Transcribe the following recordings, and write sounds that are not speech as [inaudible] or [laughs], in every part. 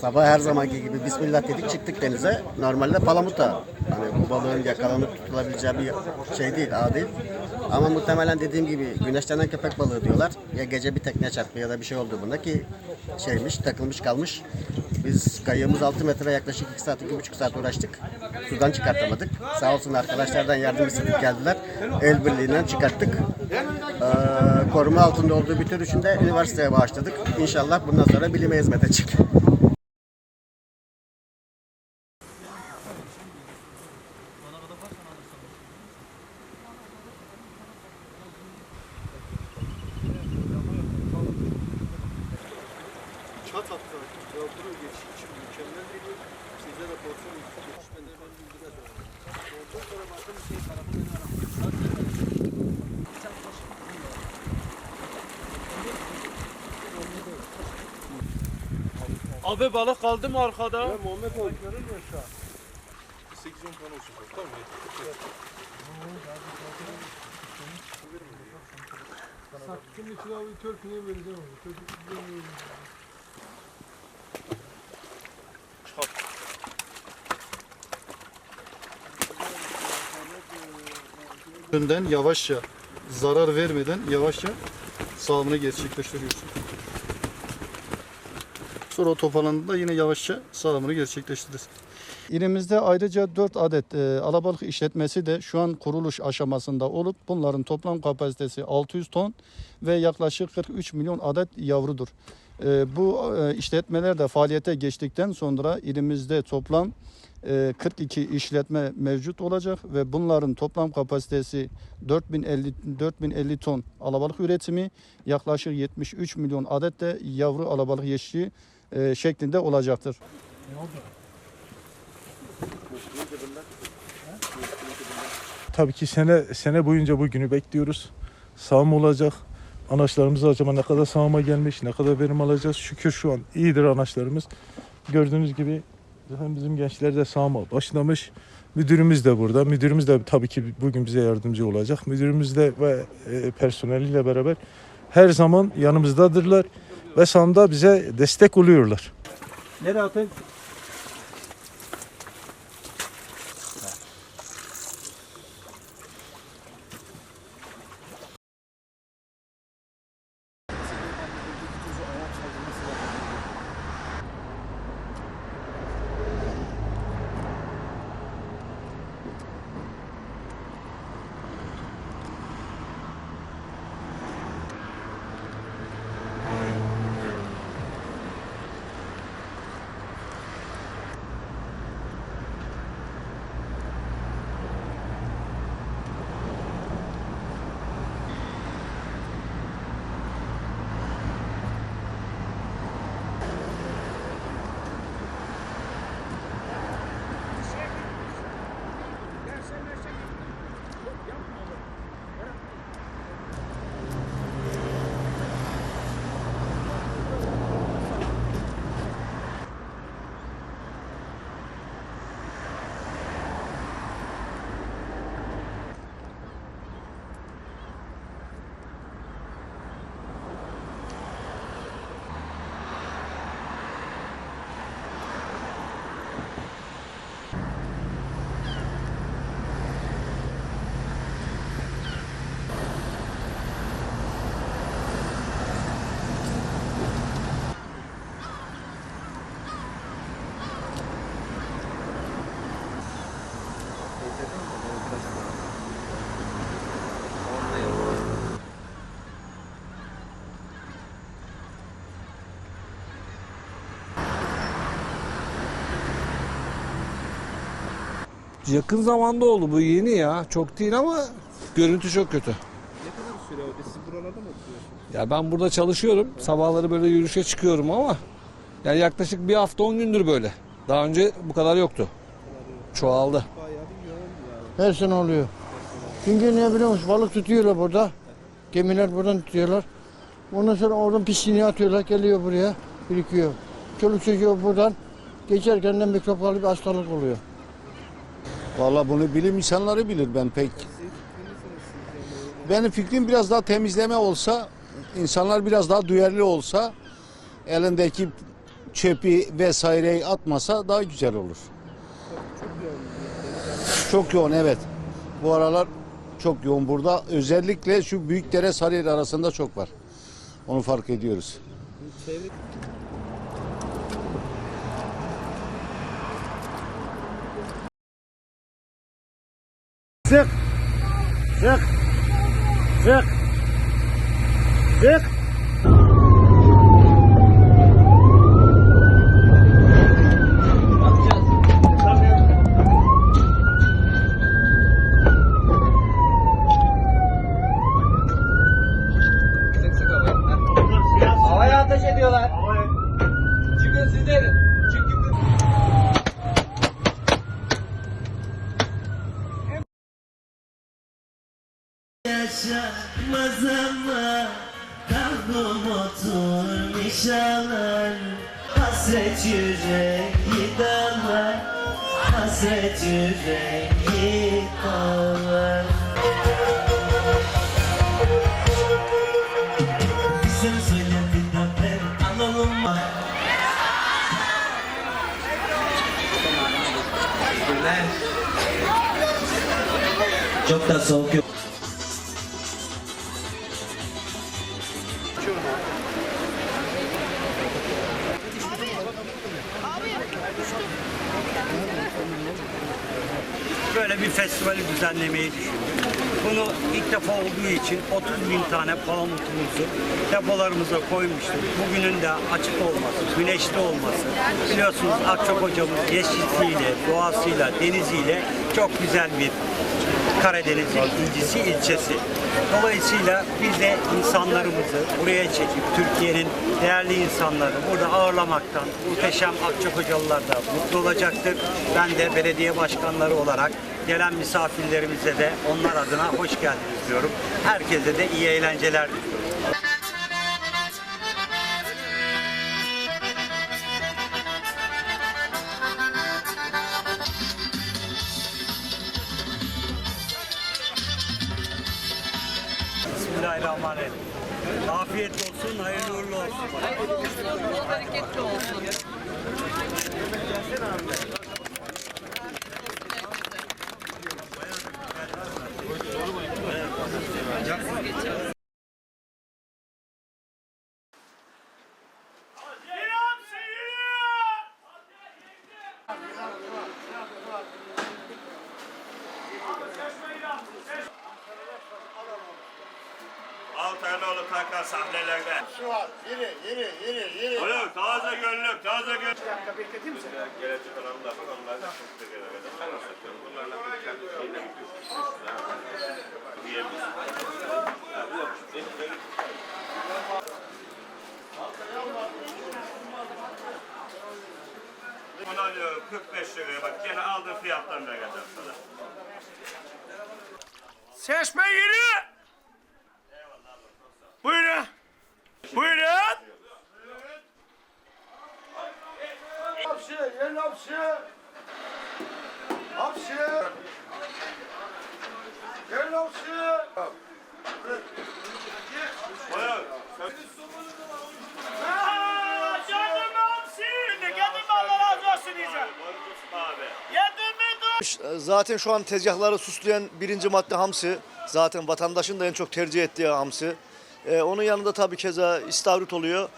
Sabah her zamanki gibi bismillah dedik çıktık denize. Normalde palamuta. Hani bu balığın yakalanıp tutulabileceği bir şey değil, ağ değil. Ama muhtemelen dediğim gibi güneşlenen köpek balığı diyorlar. Ya gece bir tekne çarptı ya da bir şey oldu bunda ki şeymiş, takılmış kalmış. Biz kayığımız 6 metre yaklaşık 2 saat, 2,5 saat uğraştık. Sudan çıkartamadık. Sağ olsun arkadaşlardan yardım istedik geldiler. El birliğiyle çıkarttık. Ee, koruma altında olduğu bir tür için de üniversiteye bağışladık. İnşallah bundan sonra bilime hizmet edecek. Çat attı. Yaldırıyor geçiş için mükemmel geliyor. Size de porsiyon yetişmeden ben bilgiler verdim. Ondan sonra baktım şey tarafından Abi balık kaldı mı arkada? Muhammed abi görünmüyor şu an. 8-10 tane olsun. Tamam Sattığın için abi törpüne vereceğim abi. Törpüne vereceğim. Önden yavaşça zarar vermeden yavaşça sağımını gerçekleştiriyorsun. Sonra o toparlandığında yine yavaşça sağımını gerçekleştirirsin. İlimizde ayrıca 4 adet e, alabalık işletmesi de şu an kuruluş aşamasında olup bunların toplam kapasitesi 600 ton ve yaklaşık 43 milyon adet yavrudur. E, bu e, işletmeler de faaliyete geçtikten sonra ilimizde toplam e, 42 işletme mevcut olacak ve bunların toplam kapasitesi 4050 4050 ton alabalık üretimi yaklaşık 73 milyon adet de yavru alabalık yeşili e, şeklinde olacaktır. Tabii ki sene sene boyunca bu günü bekliyoruz. Sağım olacak. Anaçlarımız acaba ne kadar sağıma gelmiş, ne kadar verim alacağız. Şükür şu an iyidir anaçlarımız. Gördüğünüz gibi zaten bizim gençler de sağıma başlamış. Müdürümüz de burada. Müdürümüz de tabii ki bugün bize yardımcı olacak. Müdürümüz de ve e, personeliyle beraber her zaman yanımızdadırlar ve sahanda bize destek oluyorlar. Nereye atayım? Yakın zamanda oldu bu yeni ya. Çok değil ama görüntü çok kötü. Ne kadar süre oldu? Siz buralarda mı oturuyorsunuz? Ya ben burada çalışıyorum. Sabahları böyle yürüyüşe çıkıyorum ama yani yaklaşık bir hafta 10 gündür böyle. Daha önce bu kadar yoktu. Çoğaldı. Bayağı bir yoğun ya. Her sene oluyor. Çünkü ne biliyor musun? Balık tutuyorlar burada. Gemiler buradan tutuyorlar. Ondan sonra oradan pisliğini atıyorlar. Geliyor buraya. Birikiyor. Çoluk çocuğu buradan geçerken de mikroplarlı bir hastalık oluyor. Valla bunu bilim insanları bilir ben pek. Benim fikrim biraz daha temizleme olsa, insanlar biraz daha duyarlı olsa, elindeki çöpü vesaireyi atmasa daha güzel olur. Çok yoğun evet. Bu aralar çok yoğun burada. Özellikle şu Büyükdere Sarıyer arasında çok var. Onu fark ediyoruz. Sık. Sık. Sık. Sık. Hasret yüreği dağlar Sen söyle bir de ben alalım mı? Çok da soğuk yok. Böyle bir festivali düzenlemeyi düşündük. Bunu ilk defa olduğu için 30 bin tane palamutumuzu depolarımıza koymuştuk. Bugünün de açık olması, güneşli olması. Biliyorsunuz Akçok hocamız yeşilliğiyle, doğasıyla, deniziyle çok güzel bir Karadeniz'in incisi ilçesi. Dolayısıyla biz de insanlarımızı buraya çekip Türkiye'nin değerli insanları burada ağırlamaktan muhteşem Akçok hocalılar da mutlu olacaktır. Ben de belediye başkanları olarak gelen misafirlerimize de onlar adına hoş geldiniz diyorum. Herkese de iyi eğlenceler diliyorum. Thank you. Sahnelerde. Şu var. Yürü, yürü, yürü, yürü. Oğlum taze gönlük, taze gönlük. Bir dakika bekleteyim mi seni? Gelecek olan da onlar da çok da gelemedi. Ben satıyorum. Bunlarla bir kendi şeyle Diyebiliriz. Bunu alıyorum 45 liraya bak gene aldığın fiyattan vereceğim sana. Seçme yeri. Zaten şu an tezgahları süsleyen birinci madde hamsi. Zaten vatandaşın da en çok tercih ettiği hamsi. Ee, onun yanında tabii keza istavrit oluyor.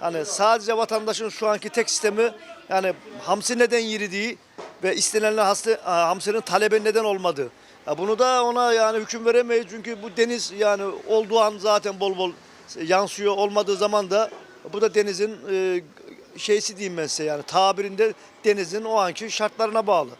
Hani sadece vatandaşın şu anki tek sistemi yani hamsi neden yeri değil ve istenilen hasta, hamsinin talebe neden olmadığı. Ya bunu da ona yani hüküm veremeyiz çünkü bu deniz yani olduğu an zaten bol bol yansıyor olmadığı zaman da bu da denizin e, şeysi diyeyim ben size yani tabirinde denizin o anki şartlarına bağlı.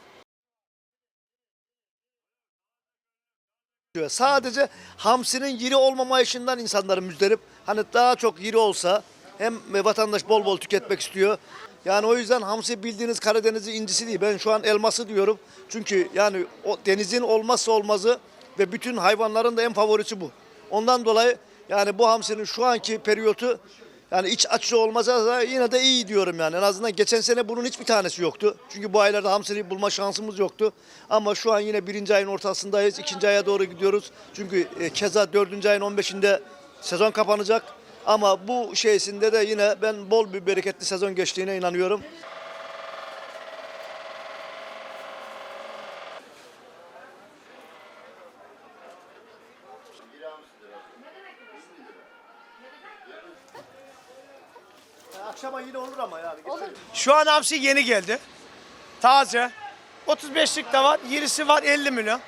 Sadece hamsinin yeri olmama işinden insanların müzdarip. Hani daha çok yeri olsa hem vatandaş bol bol tüketmek istiyor. Yani o yüzden hamsi bildiğiniz Karadeniz'in incisi değil. Ben şu an elması diyorum. Çünkü yani o denizin olmazsa olmazı ve bütün hayvanların da en favorisi bu. Ondan dolayı yani bu hamsinin şu anki periyotu yani iç açıcı olmasa da yine de iyi diyorum yani. En azından geçen sene bunun hiçbir tanesi yoktu. Çünkü bu aylarda hamsini bulma şansımız yoktu. Ama şu an yine birinci ayın ortasındayız. ikinci aya doğru gidiyoruz. Çünkü e, keza dördüncü ayın 15'inde sezon kapanacak. Ama bu şeysinde de yine ben bol bir bereketli sezon geçtiğine inanıyorum. Akşama yine olur ama yani. Şu an hamsi yeni geldi. Taze. 35'lik de var. Yerisi var 50 milyon.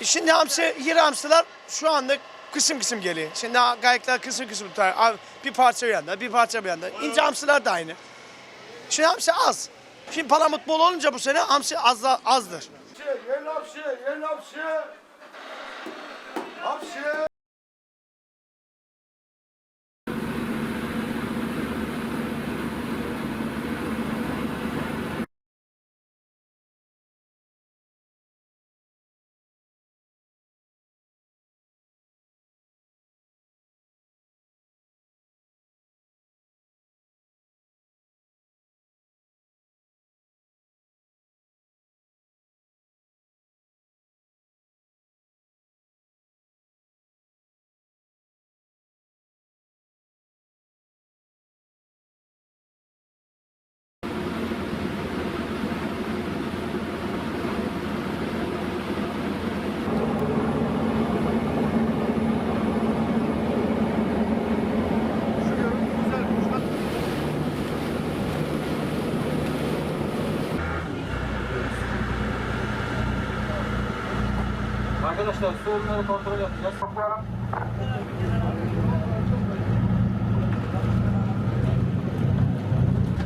E Şimdi hamsi, yeri hamsiler şu anda kısım kısım geliyor. Şimdi gayaklar kısım kısım tutar. Bir parça bir yanda, bir parça bir yanda. İnce hamsiler de aynı. Şimdi hamsi az. Şimdi palamut bol olunca bu sene hamsi az, azdır. Yen hapsi, yen hapsi. Hapsi. Arkadaşlar su ürünleri kontrol yapacağız.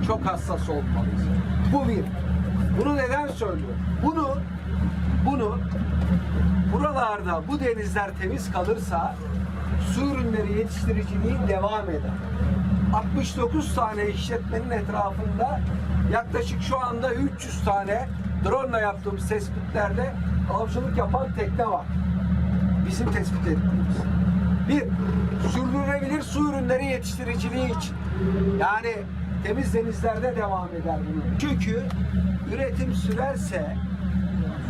Çok hassas olmalıyız. Bu bir. Bunu neden söylüyorum? Bunu bunu buralarda bu denizler temiz kalırsa su ürünleri yetiştiriciliği devam eder. 69 tane işletmenin etrafında yaklaşık şu anda 300 tane drone ile yaptığımız tespitlerde avcılık yapan tekne var. Bizim tespit ettiğimiz. Bir, sürdürülebilir su ürünleri yetiştiriciliği için. Yani temiz denizlerde devam eder bunu. Çünkü üretim sürerse,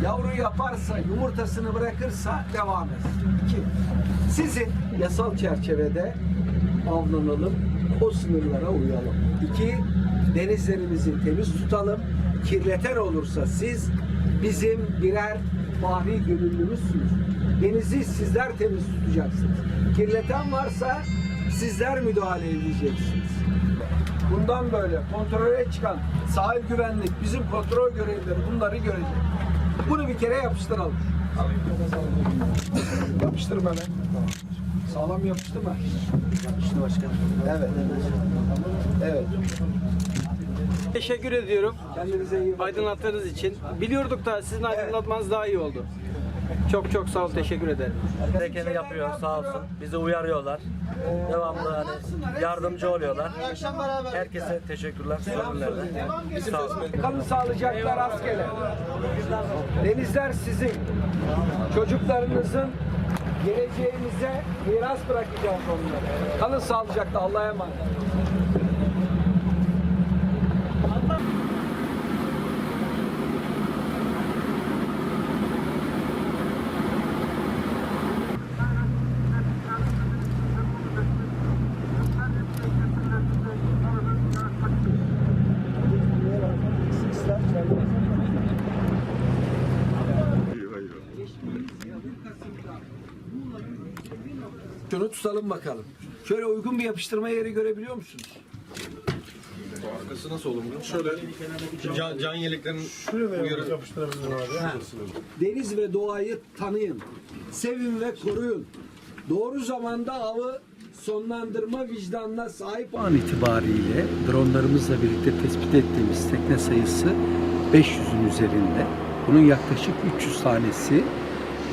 yavru yaparsa, yumurtasını bırakırsa devam eder. İki, sizin yasal çerçevede avlanalım, o sınırlara uyalım. İki, denizlerimizi temiz tutalım. Kirleten olursa siz bizim birer mavi gönüllümüzsünüz. Denizi sizler temiz tutacaksınız. Kirleten varsa sizler müdahale edeceksiniz. Bundan böyle kontrole çıkan sahil güvenlik, bizim kontrol görevlileri bunları görecek. Bunu bir kere yapıştıralım. Yapıştırma lan. Sağlam yapıştırma. Yapıştı başkanım. Evet. Evet. Teşekkür ediyorum Kendinize iyi bakın. aydınlattığınız için. Biliyorduk da sizin aydınlatmanız daha iyi oldu. Çok çok sağ ol, teşekkür ederim. Gerekeni yapıyor sağ olsun. Bizi uyarıyorlar. Devamlı hani yardımcı oluyorlar. Herkese teşekkürler. Sorunlarına. Sağ olun. Kalın sağlıcakla rastgele. Denizler sizin. Çocuklarınızın geleceğinize miras bırakacağız onları. Kalın sağlıcakla Allah'a emanet. Şunu tutalım bakalım. Şöyle uygun bir yapıştırma yeri görebiliyor musunuz? Arkası nasıl olur bunun? Şöyle can, can yeleklerin uyarı Deniz ve doğayı tanıyın. Sevin ve koruyun. Doğru zamanda avı sonlandırma vicdanına sahip an itibariyle dronlarımızla birlikte tespit ettiğimiz tekne sayısı 500'ün üzerinde. Bunun yaklaşık 300 tanesi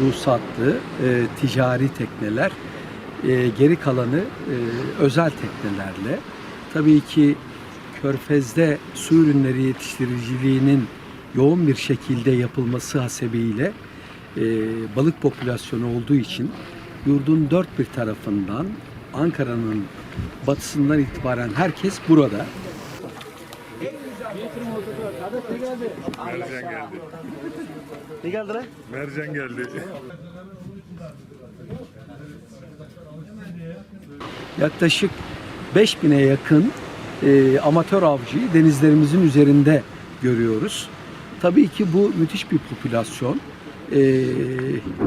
ruhsatlı e, ticari tekneler. E, geri kalanı e, özel teknelerle. Tabii ki Körfez'de su ürünleri yetiştiriciliğinin yoğun bir şekilde yapılması hasebiyle e, balık popülasyonu olduğu için yurdun dört bir tarafından Ankara'nın batısından itibaren herkes burada. Ne geldi lan? Mercan geldi. [laughs] Yaklaşık 5000'e yakın e, amatör avcıyı denizlerimizin üzerinde görüyoruz. Tabii ki bu müthiş bir popülasyon. E,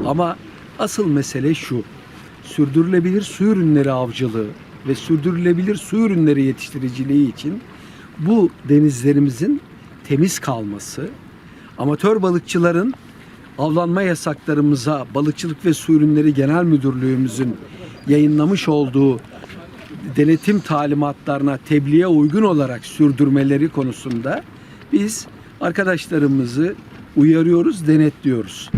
ama asıl mesele şu. Sürdürülebilir su ürünleri avcılığı ve sürdürülebilir su ürünleri yetiştiriciliği için bu denizlerimizin temiz kalması, amatör balıkçıların avlanma yasaklarımıza Balıkçılık ve Su Ürünleri Genel Müdürlüğümüzün yayınlamış olduğu denetim talimatlarına tebliğe uygun olarak sürdürmeleri konusunda biz arkadaşlarımızı uyarıyoruz, denetliyoruz.